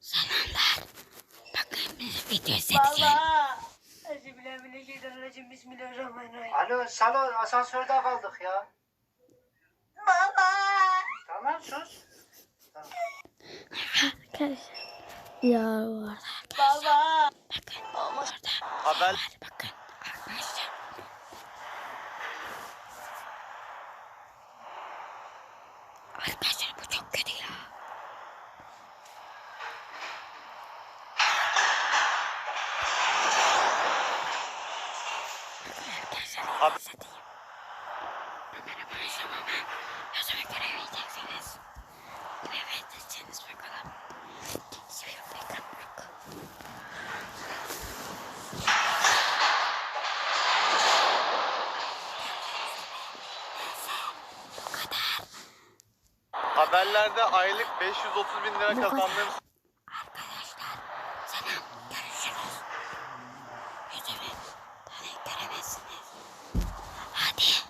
Selamlar. Bakın bir video izleteceğim. Baba. Euzubillahimineşşeytanirracim. Bismillahirrahmanirrahim. Alo salon asansörde kaldık ya. Baba. Tamam sus. Arkadaşlar. Ya orada. Baba. Bakın orada. Haber bakın arkadaşlar. Arkadaşlar bu çok kötü ya. Kadar. haberlerde aylık 530 bin lira kazandığım ですね。あで